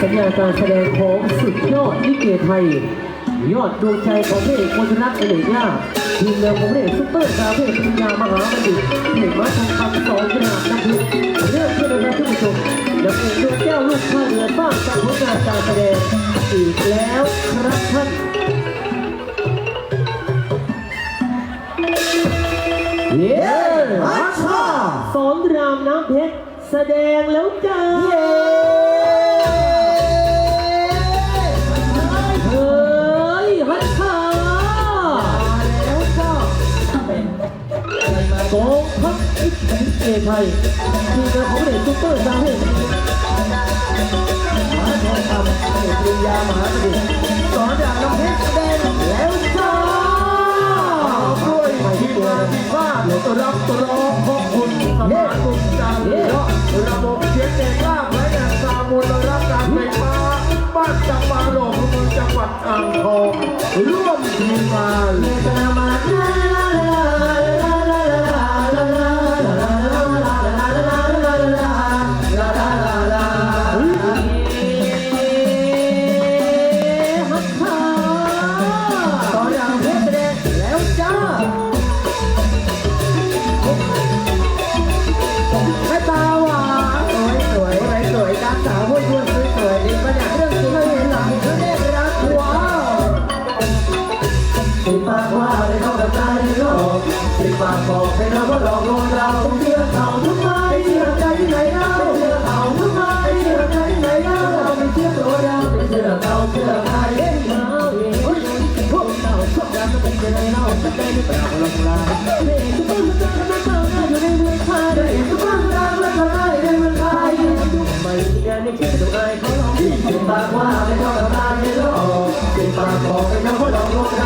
สัญญาการแสดงของสุดยอดลิเกไทย ยอดดวงใจของพระเอกมนชนักอเนกลาภทีมงานของพระเอกซุปเปอร์สตาร์พระเอกปัญญามหาบัณฑิตเอกมาทองคำสอนขนาดน้ำพึ่งเรื่องที่เราได้ท่านผู้ชมนำเอกดวงแก้วลูกข้าเรือสร้างจากผลงานการแสดงอีกแล้วครับท่านเย้อาชาสอนรามน้ำเพชร แสดงแล้วจ้าเย้เฮ้ยฮัทชาแล้วก็กองทัพอิทธิเอไทยทีมงานของเด็กซุปเปอร์สตาร์เฮ้หมาทองคำเอกปริญญามหาประดิษฐ์สอนจากน้ำเพชรแดงแล้วจ้าด้วยทีมงานที่บ้านรับรองขอบ อ่างทองร่วมทีมงาน ห้เราว่าหลอกลวงเราเชื่อเขาทุกไม้เชื่อใจไหนเล่าเชื่อเขาทุกไม้เชื่อใจไหนเล่าเราไม่เชื่อตัวเราไม่เชื่อเขาเชื่อใครเอ้ยเราเองพวกเราชอบรักก็เป็นยังไงเราจะได้หรือเปล่าเราลาเด็กทุกคนจะทำให้เราได้อยู่ในเมืองไทยเด็กทุกคนรักและทำได้ในเมืองไทยไม่มีงานในเขตตัวไอ้เขาลองสิปากว่าไม่ต้องกับตาในโลกสิปากบอกให้เขาว่าหลอกลวงเรา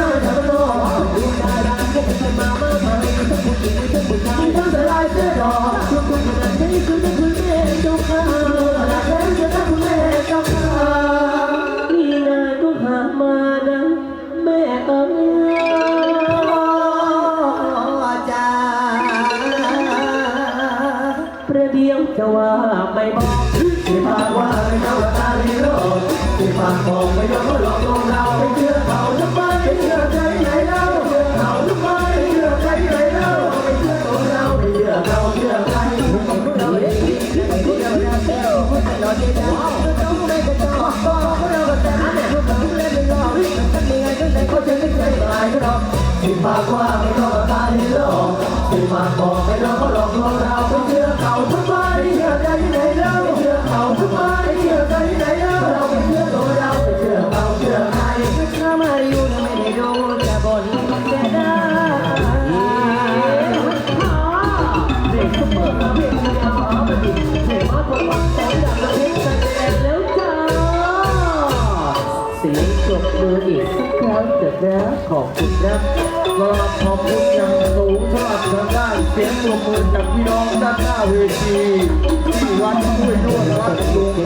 จะคุณแม่เจ้าข้าขนาดนั้นจะต้อคุณแม่เจ้าข้ามีงานก็หามานะแม่เอ๋ยจ้าประเดียวจะว่าไม่บอกที่ปากว่าไม่เข้าตาในโลกที่ปากบอกไม่ยอมหลอกลวงเราไม่เชื่อเขาทำไมไม่เชื่อ ที่ปากว่าไม่เข้าตาในโลกที่ปากบอกไม่ยอมหลอกลวงเราไม่เชื่อเขาทำไมเชื่อใจไหนเล่าไม่เชื่อเขาทำไมเชื่อใจไหน ปรบมืออีกสักครั้งเถิดนะขอบคุณครับก็ขอบคุณอย่างสูงสำหรับทางด้านเสียงปรบมือจากพี่น้องด้านหน้าเวทีที่วัดห้วยด้วนวัดลุง